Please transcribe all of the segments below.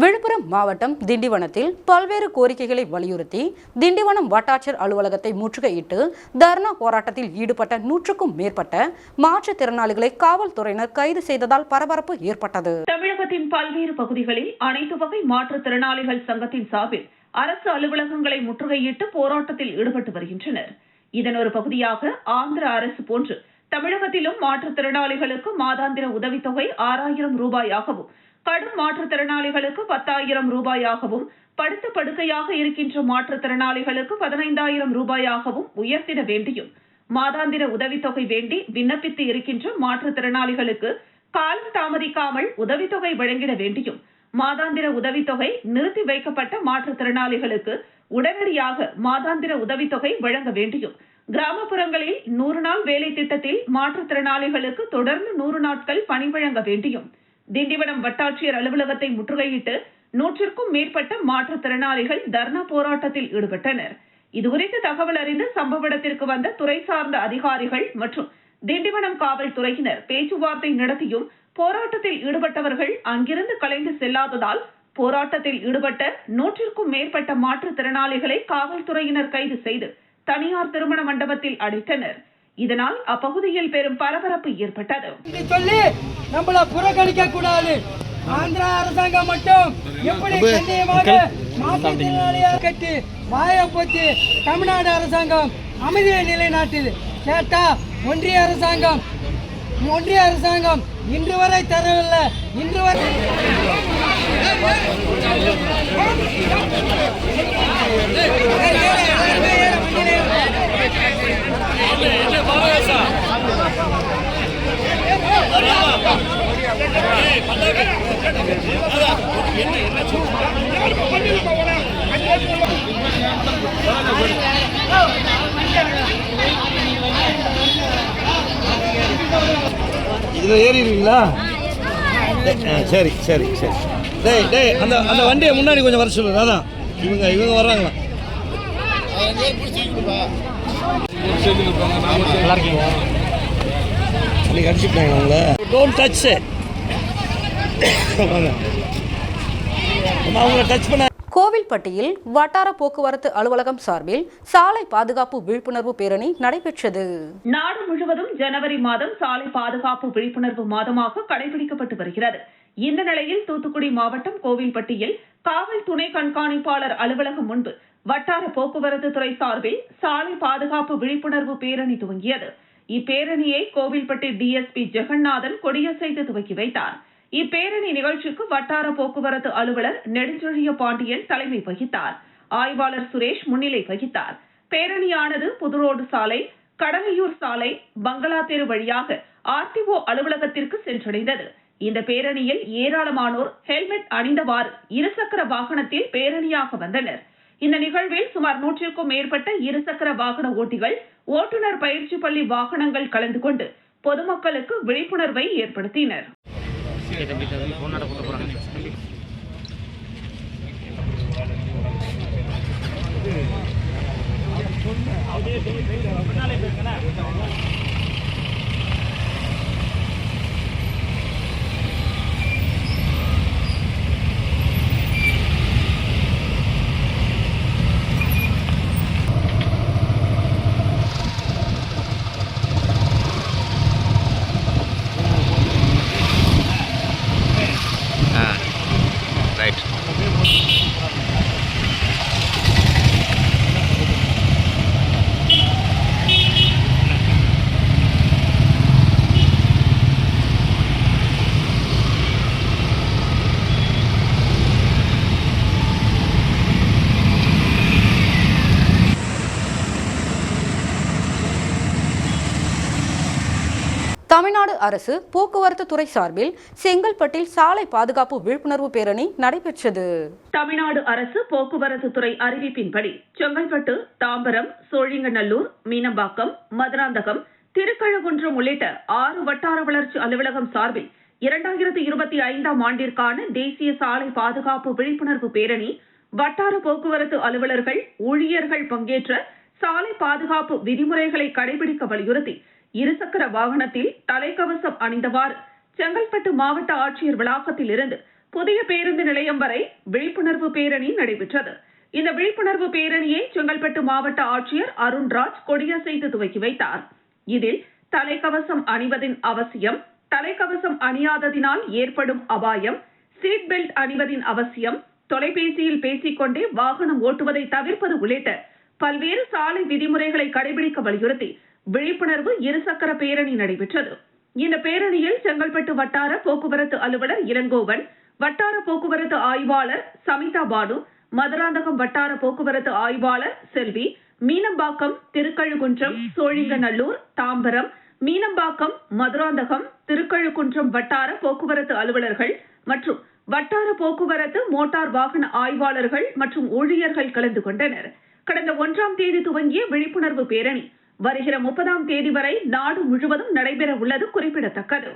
விழுப்புரம் மாவட்டம் திண்டிவனத்தில் பல்வேறு கோரிக்கைகளை வலியுறுத்தி திண்டிவனம் வட்டாட்சியர் அலுவலகத்தை முற்றுகையிட்டு தர்ணா போராட்டத்தில் ஈடுபட்ட நூற்றுக்கும் மேற்பட்ட மாற்றுத்திறனாளிகளை காவல்துறையினர் கைது செய்ததால் பரபரப்பு ஏற்பட்டது. தமிழகத்தின் பல்வேறு பகுதிகளில் அனைத்து வகை மாற்றுத்திறனாளிகள் சங்கத்தின் சார்பில் அரசு அலுவலகங்களை முற்றுகையிட்டு போராட்டத்தில் ஈடுபட்டு வருகின்றனர். இதன் ஒரு பகுதியாக ஆந்திர அரசு போன்று தமிழகத்திலும் மாற்றுத்திறனாளிகளுக்கு மாதாந்திர உதவித்தொகை ஆறாயிரம் ரூபாயாகவும் கடும் மாற்றுத்திறனாளிகளுக்கு பத்தாயிரம் ரூபாயாகவும் படுத்த படுக்கையாக இருக்கின்ற மாற்றுத்திறனாளிகளுக்கு பதினைந்தாயிரம் ரூபாயாகவும் உயர்த்திட வேண்டியும் மாதாந்திர உதவித்தொகை வேண்டி விண்ணப்பித்து இருக்கின்ற மாற்றுத்திறனாளிகளுக்கு காலம் தாமதிக்காமல் உதவித்தொகை வழங்கிட வேண்டியும் மாதாந்திர உதவித்தொகை நிறுத்தி வைக்கப்பட்ட மாற்றுத்திறனாளிகளுக்கு உடனடியாக மாதாந்திர உதவித்தொகை வழங்க வேண்டியும் கிராமப்புறங்களில் நூறு நாள் வேலை திட்டத்தில் மாற்றுத்திறனாளிகளுக்கு தொடர்ந்து நூறு நாட்கள் பணி வழங்க வேண்டியும் திண்டிவனம் வட்டாட்சியர் அலுவலகத்தை முற்றுகையிட்டு நூற்றிற்கும் மேற்பட்ட மாற்றுத்திறனாளிகள் தர்ணா போராட்டத்தில் ஈடுபட்டனர். இதுகுறித்து தகவல் அறிந்து சம்பவ இடத்திற்கு வந்த துறை சார்ந்த அதிகாரிகள் மற்றும் திண்டிவனம் காவல்துறையினர் பேச்சுவார்த்தை நடத்தியும் போராட்டத்தில் ஈடுபட்டவர்கள் அங்கிருந்து கலைந்து செல்லாததால் போராட்டத்தில் ஈடுபட்ட நூற்றிற்கும் மேற்பட்ட மாற்றுத்திறனாளிகளை காவல்துறையினர் கைது செய்து தனியார் திருமண மண்டபத்தில் அடைத்தனர். இதனால் அப்பகுதியில் பெரும் பரபரப்பு ஏற்பட்டது சொல்லி நம்மள புறக்கணிக்க கூடாது ஆந்திரா அரசாங்கம் மட்டும் எப்படி கண்ணியமாக மாற்றுத்திறனாளியாக கட்டி வாய போச்சு தமிழ்நாடு அரசாங்கம் அமைதியை நிலைநாட்டுது கேட்டா ஒன்றிய அரசாங்கம் ஒன்றிய அரசாங்கம் இன்று வரை தரவில்லை இன்று வரை இதில் ஏறிடுவீங்களா? ஆ, சரி சரி சரி. டேய் டேய் அந்த அந்த வண்டியை முன்னாடி கொஞ்சம் வர சொல்லு அதான். இவங்க இவங்க வர்றாங்களா? நல்லா இருக்கீங்க இன்னைக்கு அடிச்சுட்டாங்க அவங்கள டோன்ட் டச் வாங்க அம்மா, அவங்கள டச் பண்ண கோவில்பட்டியில் வட்டார போக்குவரத்து அலுவலகம் சார்பில் சாலை பாதுகாப்பு விழிப்புணர்வு பேரணி நடைபெற்றது. நாடு முழுவதும் ஜனவரி மாதம் சாலை பாதுகாப்பு விழிப்புணர்வு மாதமாக கடைபிடிக்கப்பட்டு வருகிறது. இந்த நிலையில் தூத்துக்குடி மாவட்டம் கோவில்பட்டியில் காவல் துணை கண்காணிப்பாளர் அலுவலகம் முன்பு வட்டார போக்குவரத்து துறை சார்பில் சாலை பாதுகாப்பு விழிப்புணர்வு பேரணி துவங்கியது. இப்பேரணியை கோவில்பட்டி டிஎஸ்பி ஜெகநாதன் கொடியசைத்து துவக்கி வைத்தார். இப்பேரணி நிகழ்ச்சிக்கு வட்டார போக்குவரத்து அலுவலர் நெடுஞ்செழிய பாண்டியன் தலைமை வகித்தார். ஆய்வாளர் சுரேஷ் முன்னிலை வகித்தார். பேரணியானது புதுரோடு சாலை கடலையூர் சாலை பங்களா தெரு வழியாக ஆர்டிஓ அலுவலகத்திற்கு சென்றடைந்தது. இந்த பேரணியில் ஏராளமானோர் ஹெல்மெட் அணிந்தவாறு இருசக்கர வாகனத்தில் பேரணியாக வந்தனர். இந்த நிகழ்வில் சுமார் நூற்றிற்கும் மேற்பட்ட இருசக்கர வாகன ஓட்டிகள் ஓட்டுநர் பயிற்சி பள்ளி வாகனங்கள் கலந்து கொண்டு பொதுமக்களுக்கு விழிப்புணர்வை ஏற்படுத்தினர். ரைட் தமிழ்நாடு அரசு போக்குவரத்து துறை சார்பில் செங்கல்பட்டில் சாலை பாதுகாப்பு விழிப்புணர்வு பேரணி நடைபெற்றது. தமிழ்நாடு அரசு போக்குவரத்து துறை அறிவிப்பின்படி செங்கல்பட்டு தாம்பரம் சோழிங்கநல்லூர் மீனம்பாக்கம் மதுராந்தகம் திருக்கழுகுன்றம் உள்ளிட்ட ஆறு வட்டார வளர்ச்சி அலுவலகம் சார்பில் இரண்டாயிரத்தி இருபத்தி ஐந்தாம் ஆண்டிற்கான தேசிய சாலை பாதுகாப்பு விழிப்புணர்வு பேரணி வட்டார போக்குவரத்து அலுவலர்கள் ஊழியர்கள் பங்கேற்ற சாலை பாதுகாப்பு விதிமுறைகளை கடைபிடிக்க வலியுறுத்தி இருசக்கர வாகனத்தில் தலைக்கவசம் அணிந்தவாறு செங்கல்பட்டு மாவட்ட ஆட்சியர் வளாகத்தில் இருந்து புதிய பேருந்து நிலையம் வரை விழிப்புணர்வு பேரணி நடைபெற்றது. இந்த விழிப்புணர்வு பேரணியை செங்கல்பட்டு மாவட்ட ஆட்சியர் அருண்ராஜ் கொடியசைத்து துவக்கி வைத்தார். இதில் தலைக்கவசம் அணிவதின் அவசியம் தலைக்கவசம் அணியாததினால் ஏற்படும் அபாயம் சீட் பெல்ட் அணிவதின் அவசியம் தொலைபேசியில் பேசிக்கொண்டே வாகனம் ஓட்டுவதை தவிர்ப்பது உள்ளிட்ட பல்வேறு சாலை விதிமுறைகளை கடைபிடிக்க வலியுறுத்தி விழிப்புணர்வு இருசக்கர பேரணி நடைபெற்றது. இந்த பேரணியில் செங்கல்பட்டு வட்டார போக்குவரத்து அலுவலர் இளங்கோவன் வட்டார போக்குவரத்து ஆய்வாளர் சமிதா பானு மதுராந்தகம் வட்டார போக்குவரத்து ஆய்வாளர் செல்வி மீனம்பாக்கம் திருக்கழுகுன்றம் சோழிங்கநல்லூர் தாம்பரம் மீனம்பாக்கம் மதுராந்தகம் திருக்கழுக்குன்றம் வட்டார போக்குவரத்து அலுவலர்கள் மற்றும் வட்டார போக்குவரத்து மோட்டார் வாகன ஆய்வாளர்கள் மற்றும் ஊழியர்கள் கலந்து கொண்டனர். கடந்த ஒன்றாம் தேதி துவங்கிய விழிப்புணர்வு பேரணி வருகிற முப்பதாம் தேதி வரை நாடு முழுவதும் நடைபெற உள்ளது குறிப்பிடத்தக்கது.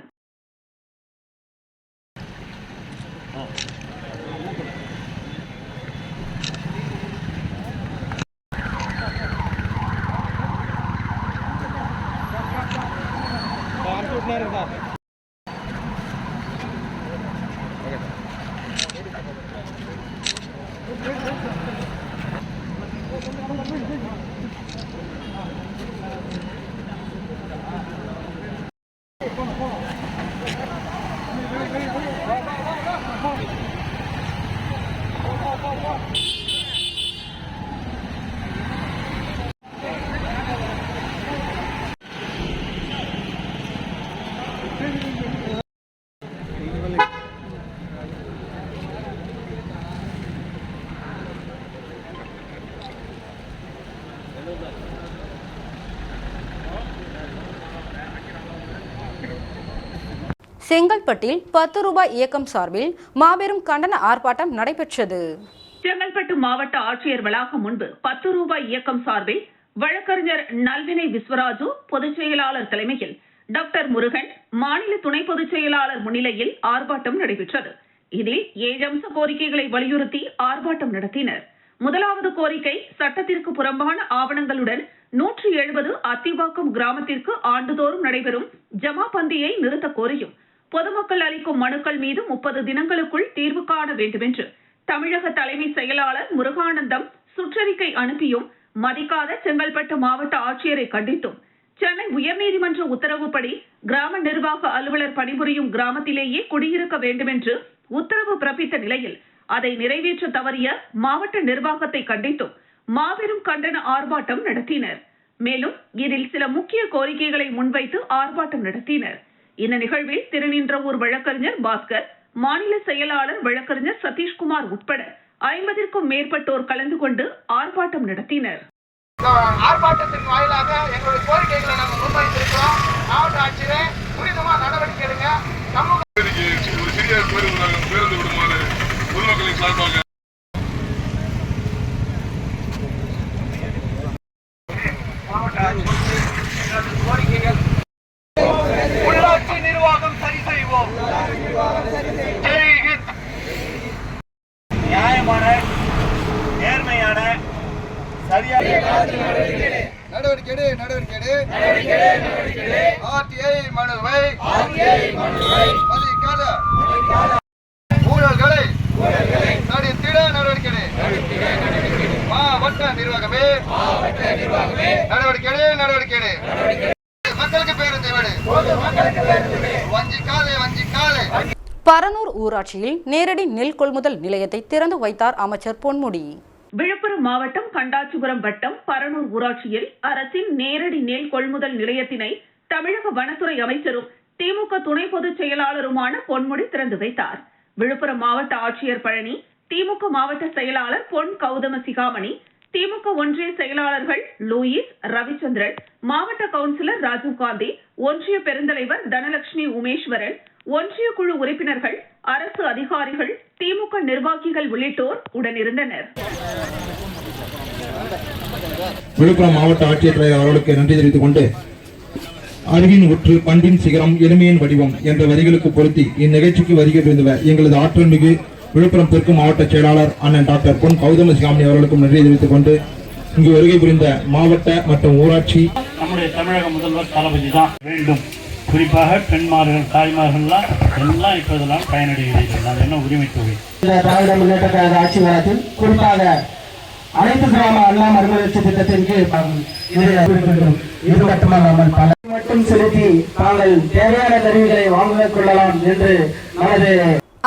செங்கல்பட்டில் பத்து ரூபாய் இயக்கம் சார்பில் மாபெரும் கண்டன ஆர்ப்பாட்டம் நடைபெற்றது. செங்கல்பட்டு மாவட்ட ஆட்சியர் வளாகம் முன்பு பத்து ரூபாய் இயக்கம் சார்பில் வழக்கறிஞர் நல்வினை விஸ்வராஜு பொதுச் செயலாளர் தலைமையில் டாக்டர் முருகன் மாநில துணை பொதுச் செயலாளர் முன்னிலையில் ஆர்ப்பாட்டம் நடைபெற்றது. இதில் ஏழு அம்ச கோரிக்கைகளை வலியுறுத்தி ஆர்ப்பாட்டம் நடத்தினர். முதலாவது கோரிக்கை சட்டத்திற்கு புறம்பான ஆவணங்களுடன் நூற்றி எழுபது அத்திவாக்கம் கிராமத்திற்கு ஆண்டுதோறும் நடைபெறும் ஜமா பந்தியை நிறுத்த கோரியும். பொதுமக்கள் அளிக்கும் மனுக்கள் மீது முப்பது தினங்களுக்குள் தீர்வு காண வேண்டுமென்று தமிழக தலைமை செயலாளர் முருகானந்தம் சுற்றறிக்கை அனுப்பியும் மதிக்காத செங்கல்பட்டு மாவட்ட ஆட்சியரை கண்டித்தும் சென்னை உயர்நீதிமன்ற உத்தரவுப்படி கிராம நிர்வாக அலுவலர் பணிபுரியும் கிராமத்திலேயே குடியிருக்க வேண்டுமென்று உத்தரவு பிறப்பித்த நிலையில் அதை நிறைவேற்ற தவறிய மாவட்ட நிர்வாகத்தை கண்டித்தும் மாபெரும் கண்டன ஆர்ப்பாட்டம் நடத்தினர். மேலும் இதில் சில முக்கிய கோரிக்கைகளை முன்வைத்து ஆர்ப்பாட்டம் நடத்தினர். இந்த நிகழ்வில் திருநின்றவூர் வழக்கறிஞர் பாஸ்கர் மாநில செயலாளர் வழக்கறிஞர் சதீஷ்குமார் உட்பட ஐம்பதிற்கும் மேற்பட்டோர் கலந்து கொண்டு ஆர்ப்பாட்டம் நடத்தினர். ஆர்ப்பாட்டத்தின் வாயிலாக எங்களுடைய கோரிக்கைகளை நாங்கள் முன்வைத்திருக்கிறோம். மாவட்ட ஆட்சியரே துரிதமா நடவடிக்கை எடுங்க. சமூக ஒரு சிறிய பேருந்து விடுமாறு பொதுமக்களின் சார்பாக கோரிக்கைகள் உள்ளாட்சி நிர்வாகம் சரி செய்வோம் ஜெய் ஹிந்த். நியாயமான நேர்மையான சரியான நடவடிக்கை நடவடிக்கை. ஆர்டிஐ மனுவை மதிக்காத ஊழல்களை தடுத்திட நடவடிக்கை. மாவட்ட நிர்வாகமே நடவடிக்கை நடவடிக்கை. மக்களுக்கு பேருந்து வீடு பரனூர் ஊராட்சியில் நேரடி நெல் கொள்முதல் நிலையத்தை திறந்து வைத்தார் அமைச்சர் பொன்முடி. விழுப்புரம் மாவட்டம் கண்டாச்சிபுரம் வட்டம் பரனூர் ஊராட்சியில் அரசின் நேரடி நெல் கொள்முதல் நிலையத்தினை தமிழக வனத்துறை அமைச்சரும் திமுக துணை பொதுச் செயலாளருமான பொன்முடி திறந்து வைத்தார். விழுப்புரம் மாவட்ட ஆட்சியர் பழனி திமுக மாவட்ட செயலாளர் பொன் கௌதம சிகாமணி திமுக ஒன்றிய செயலாளர்கள் லூயிஸ் ரவிச்சந்திரன் மாவட்ட கவுன்சிலர் ராஜீவ்காந்தி ஒன்றிய பெருந்தலைவர் தனலட்சுமி உமேஸ்வரன் ஒன்றிய குழு உறுப்பினர்கள் அரசு அதிகாரிகள் திமுக நிர்வாகிகள் உள்ளிட்டோர் உடனிருந்தனர். விழுப்புரம் மாவட்ட ஆட்சியர் தலைவர் அவர்களுக்கு நன்றி தெரிவித்துக் கொண்டு அறிவின் உற்று பண்பின் சிகரம் எளிமையின் வடிவம் என்ற வரிகளுக்கு பொருத்தி இந்நிகழ்ச்சிக்கு வருகை புரிந்தவர் எங்களது ஆற்றல் மிகு விழுப்புரம் தெற்கு மாவட்ட செயலாளர் அண்ணன் டாக்டர் பொன் கௌதம சிகாமணி அவர்களுக்கும் நன்றி தெரிவித்துக் கொண்டு இங்கு வருகை புரிந்த மாவட்ட மற்றும் ஊராட்சி நம்முடைய தமிழக முதல்வர் தளபதி தான். வேண்டும். குறிப்பாக பெண்மார்கள் தாய்மார்கள்லாம் எல்லாம் இப்போ இதெல்லாம் பயனடைகிறீர்கள். அது என்ன உரிமை தொகை? இந்த திராவிட முன்னேற்ற கழக ஆட்சி காலத்தில் குறிப்பாக அனைத்து கிராம அண்ணா மறுமலர்ச்சி திட்டத்தின் கீழ். இது மட்டுமல்லாமல் பல மட்டும் செலுத்தி தாங்கள் தேவையான கருவிகளை வாங்கிக் கொள்ளலாம் என்று நமது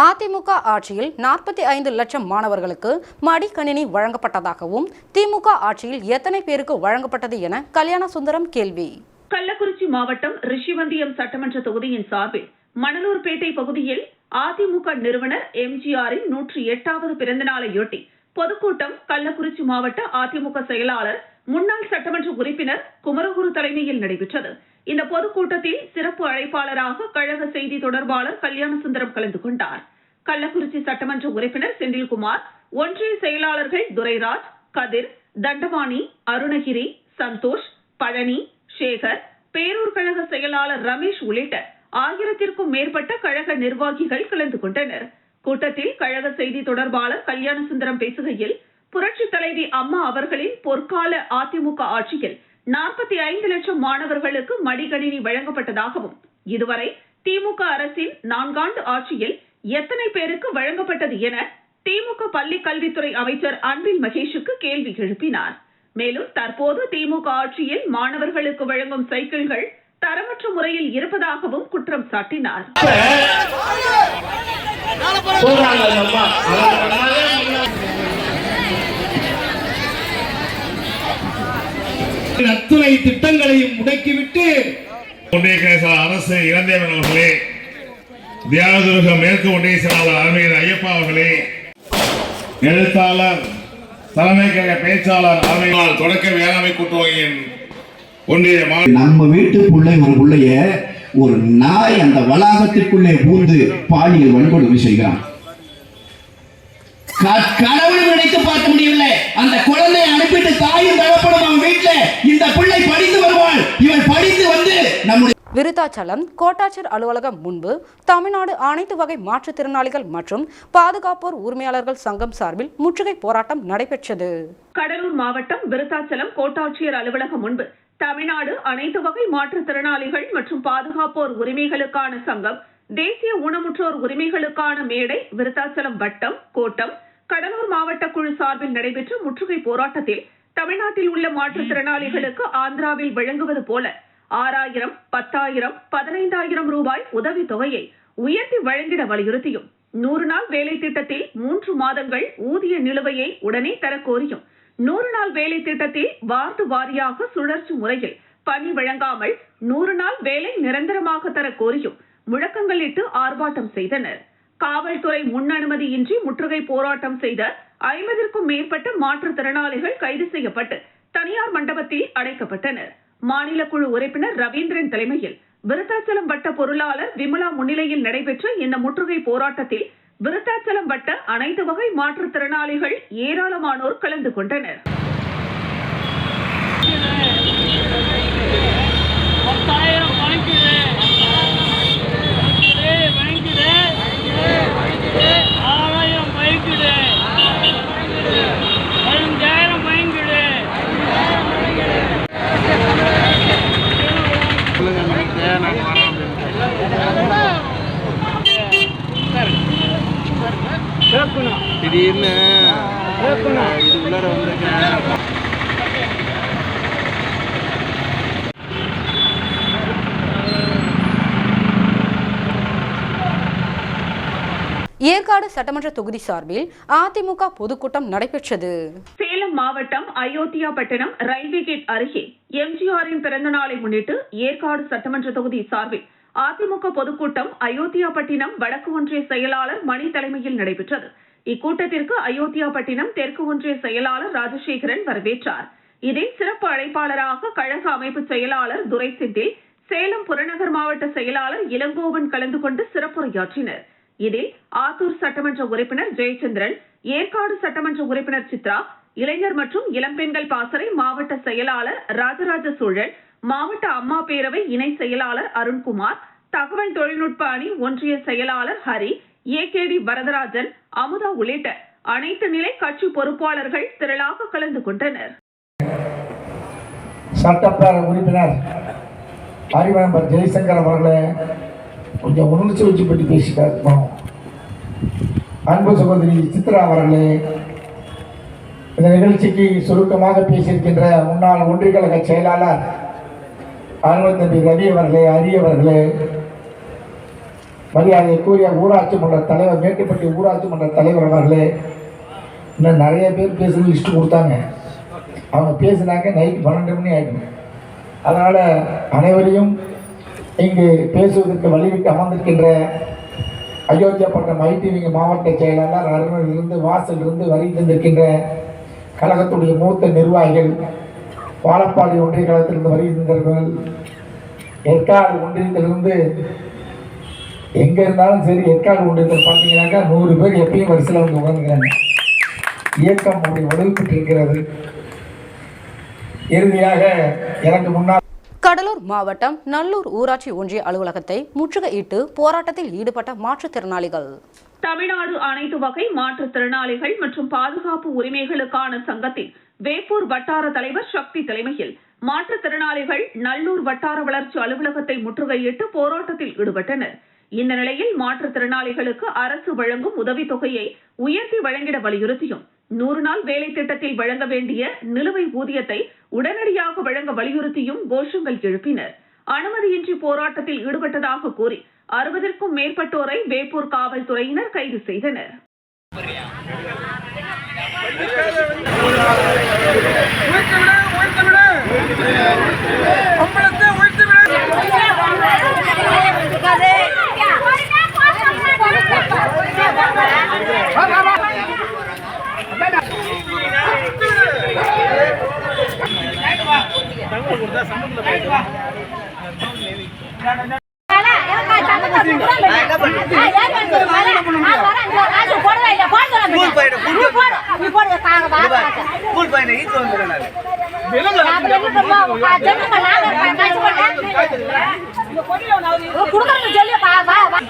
அதிமுக ஆட்சியில் நாற்பத்தி ஐந்து லட்சம் மாணவர்களுக்கு மடிக்கணினி வழங்கப்பட்டதாகவும் திமுக ஆட்சியில் எத்தனை பேருக்கு வழங்கப்பட்டது என கல்யாண சுந்தரம் கேள்வி. கள்ளக்குறிச்சி மாவட்டம் ரிஷிவந்தியம் சட்டமன்ற தொகுதியின் சார்பில் மணலூர்பேட்டை பகுதியில் அதிமுக நிறுவனர் எம்ஜிஆரின் நூற்றி எட்டாவது பிறந்த நாளையொட்டி பொதுக்கூட்டம் கள்ளக்குறிச்சி மாவட்ட அதிமுக செயலாளர் முன்னாள் சட்டமன்ற உறுப்பினர் குமரகுரு தலைமையில் நடைபெற்றது. இந்த பொதுக்கூட்டத்தில் சிறப்பு அழைப்பாளராக கழக செய்தி தொடர்பாளர் கல்யாணசுந்தரம் கலந்து கொண்டார். கள்ளக்குறிச்சி சட்டமன்ற உறுப்பினர் செந்தில்குமார் ஒன்றிய செயலாளர்கள் துரைராஜ் கதிர் தண்டபாணி அருணகிரி சந்தோஷ் பழனி சேகர் பேரூர் கழக செயலாளர் ரமேஷ் உள்ளிட்ட ஆயிரத்திற்கும் மேற்பட்ட கழக நிர்வாகிகள் கலந்து கொண்டனர். கூட்டத்தில் கழக செய்தி தொடர்பாளர் கல்யாண சுந்தரம் பேசுகையில் புரட்சி தலைவி அம்மா அவர்களின் பொற்கால அதிமுக ஆட்சியில் நாற்பத்தி ஐந்து லட்சம் மாணவர்களுக்கு மடிக்கணினி வழங்கப்பட்டதாகவும் இதுவரை திமுக அரசின் நான்காண்டு ஆட்சியில் எத்தனை பேருக்கு வழங்கப்பட்டது என திமுக பள்ளி கல்வித்துறை அமைச்சர் அன்பில் மகேஷுக்கு கேள்வி எழுப்பினார். மேலும் தற்போது திமுக ஆட்சியில் மாணவர்களுக்கு வழங்கும் சைக்கிள்கள் தரமற்ற முறையில் இருப்பதாகவும் குற்றம் சாட்டினார். அத்துணை திட்டங்களையும் முடக்கிவிட்டு அரசு இளந்தேவன் அவர்களே தியாகதுர்க மேற்கு ஒன்றிய செயலாளர் அருமையர் ஐயப்பா அவர்களே எழுத்தாளர் தலைமை கழக பேச்சாளர் அருமையால் தொடக்க வேளாண்மை கூட்டுறவின் ஒன்றிய நம்ம வீட்டு பிள்ளை ஒரு பிள்ளைய ஒரு நாய் அந்த வளாகத்திற்குள்ளே பூந்து பாலியல் வன்கொடுமை செய்கிறான். கடவுள் நினைத்து பார்க்க முடியவில்லை. அந்த குழந்தையை அனுப்பிட்டு தாயும் தகப்படும் அவன் வீட்டுல இந்த பிள்ளை படித்து வருவாள். இவன் படித்து நம்முடைய விருத்தாச்சலம் கோட்டாட்சியர் அலுவலகம் முன்பு தமிழ்நாடு அனைத்து வகை மாற்றுத்திறனாளிகள் மற்றும் பாதுகாப்போர் உரிமையாளர்கள் சங்கம் சார்பில் முற்றுகை போராட்டம் நடைபெற்றது. கடலூர் மாவட்டம் விருத்தாச்சலம் கோட்டாட்சியர் அலுவலகம் முன்பு தமிழ்நாடு அனைத்து வகை மாற்றுத்திறனாளிகள் மற்றும் பாதுகாப்போர் உரிமைகளுக்கான சங்கம் தேசிய ஊனமுற்றோர் உரிமைகளுக்கான மேடை விருத்தாச்சலம் வட்டம் கோட்டம் கடலூர் மாவட்ட குழு சார்பில் நடைபெற்ற முற்றுகை போராட்டத்தில் தமிழ்நாட்டில் உள்ள மாற்றுத்திறனாளிகளுக்கு ஆந்திராவில் வழங்குவது போல ஆறாயிரம் பத்தாயிரம் பதினைந்தாயிரம் ரூபாய் உதவி தொகையை உயர்த்தி வழங்கிட வலியுறுத்தியும். நூறு நாள் வேலை திட்டத்தில் மூன்று மாதங்கள் ஊதிய நிலுவையை உடனே தரக்கோரியும் நூறு நாள் வேலை திட்டத்தில் வார்டு வாரியாக சுழற்சி முறையில் பணி வழங்காமல் நூறு நாள் வேலை நிரந்தரமாக தர கோரியும் முழக்கங்களிட்டு ஆர்ப்பாட்டம் செய்தனர். காவல்துறை முன் அனுமதியின்றி முற்றுகை போராட்டம் செய்த ஐம்பதிற்கும் மேற்பட்ட மாற்றுத்திறனாளிகள் கைது செய்யப்பட்டு தனியார் மண்டபத்தில் அடைக்கப்பட்டனர். மாநில குழு உறுப்பினர் ரவீந்திரன் தலைமையில் விருத்தாச்சலம் வட்ட பொருளாளர் விமலா முன்னிலையில் நடைபெற்ற இந்த முற்றுகை போராட்டத்தில் விருத்தாச்சலம் வட்ட அனைத்து வகை மாற்றுத்திறனாளிகள் ஏராளமானோர் கலந்து கொண்டனர். திடீர்னு இது உள்ளார வந்திருக்கேன். ஏற்காடு சட்டமன்ற தொகுதி சார்பில் அதிமுக பொதுக்கூட்டம் நடைபெற்றது. சேலம் மாவட்டம் அயோத்தியாபட்டினம் ரயில்வே கேட் அருகே எம்ஜிஆரின் பிறந்த நாளை முன்னிட்டு ஏற்காடு சட்டமன்ற தொகுதி சார்பில் அதிமுக பொதுக்கூட்டம் அயோத்தியாபட்டினம் வடக்கு ஒன்றிய செயலாளர் மணி தலைமையில் நடைபெற்றது. இக்கூட்டத்திற்கு அயோத்தியாபட்டினம் தெற்கு ஒன்றிய செயலாளர் ராஜசேகரன் வரவேற்றார். இதில் சிறப்பு அழைப்பாளராக கழக அமைப்பு செயலாளர் துரை செந்தில் சேலம் புறநகர் மாவட்ட செயலாளர் இளங்கோவன் கலந்து கொண்டு சிறப்புரையாற்றினர். இதில் ஆத்தூர் சட்டமன்ற உறுப்பினர் ஜெயச்சந்திரன் ஏற்காடு சட்டமன்ற உறுப்பினர் சித்ரா இளைஞர் மற்றும் இளம்பெண்கள் பாசறை மாவட்ட செயலாளர் ராஜராஜ சோழன் மாவட்ட அம்மா பேரவை இணை செயலாளர் அருண்குமார் தகவல் தொழில்நுட்ப அணி ஒன்றிய செயலாளர் Hari A K D Varadarajan Amudha உள்ளிட்ட அனைத்து நிலை கட்சி பொறுப்பாளர்கள் திரளாக கலந்து கொண்டனர். சட்டப்பேரவை உறுப்பினர் அறிவனம்பர் ஜெய்சங்கர் அவர்களே கொஞ்சம் உணர்ச்சி வச்சு பற்றி பேசிட்டாருப்போம் அன்பு சகோதரி சித்ரா அவர்களே இந்த நிகழ்ச்சிக்கு சுருக்கமாக பேசியிருக்கின்ற முன்னாள் ஒன்றிய கழக செயலாளர் அலுவல் தம்பி ரவி அவர்களே அரியவர்களே கூறிய ஊராட்சி மன்ற தலைவர் மேட்டுப்பட்டி ஊராட்சி மன்ற தலைவர் அவர்களே இன்னும் நிறைய பேர் பேசுறது லிஸ்ட் கொடுத்தாங்க. அவங்க பேசினாங்க நைட் பன்னெண்டு மணி ஆகிடும் அதனால் அனைவரையும் இங்கு பேசுவதற்கு வழிவிட்டு அமர்ந்திருக்கின்ற அயோத்தியாப்பட்டம் ஐடிவிங்க மாவட்ட செயலாளர் அருணிலிருந்து வாசலிருந்து வரி தந்திருக்கின்ற கழகத்துடைய மூத்த நிர்வாகிகள் வாழப்பாடி ஒன்றிய கழகத்திலிருந்து வருகின்றவர்கள் தந்தவர்கள் ஏற்காடு ஒன்றியத்திலிருந்து எங்கே இருந்தாலும் சரி ஏற்காடு ஒன்றியத்தில் பார்த்தீங்கன்னாக்கா நூறு பேர் எப்பயும் வரிசையில் வந்து உட்காந்துக்கிறாங்க இயக்கம் அப்படி வலுப்பெற்றிருக்கிறது இறுதியாக எனக்கு முன்னால் கடலூர் மாவட்டம் நல்லூர் ஊராட்சி ஒன்றிய அலுவலகத்தை முற்றுகையிட்டு போராட்டத்தில் ஈடுபட்ட மாற்றுத்திறனாளிகள். தமிழ்நாடு அனைத்து வகை மாற்றுத்திறனாளிகள் மற்றும் பாதுகாப்பு உரிமைகளுக்கான சங்கத்தின் வேப்பூர் வட்டார தலைவர் சக்தி தலைமையில் மாற்றுத்திறனாளிகள் நல்லூர் வட்டார வளர்ச்சி அலுவலகத்தை முற்றுகையிட்டு போராட்டத்தில் ஈடுபட்டனர். இந்த நிலையில் மாற்றுத்திறனாளிகளுக்கு அரசு வழங்கும் உதவித்தொகையை உயர்த்தி வழங்கிட வலியுறுத்தியும் நூறு நாள் வேலை திட்டத்தில் வழங்க வேண்டிய நிலுவை ஊதியத்தை உடனடியாக வழங்க வலியுறுத்தியும் கோஷங்கள் எழுப்பினர். அனுமதியின்றி போராட்டத்தில் ஈடுபட்டதாக கூறி அறுபதற்கும் மேற்பட்டோரை வேப்பூர் காவல்துறையினர் கைது செய்தனர். கொடுக்குறது சொல்லி பா வா வா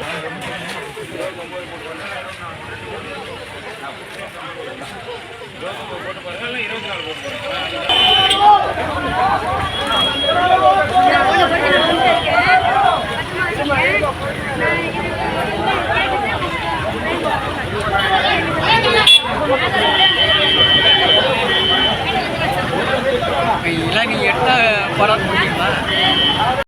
Thank you. அதெல்லாம் நீங்கள் எட்டாக பாராட்ட முடியுங்களா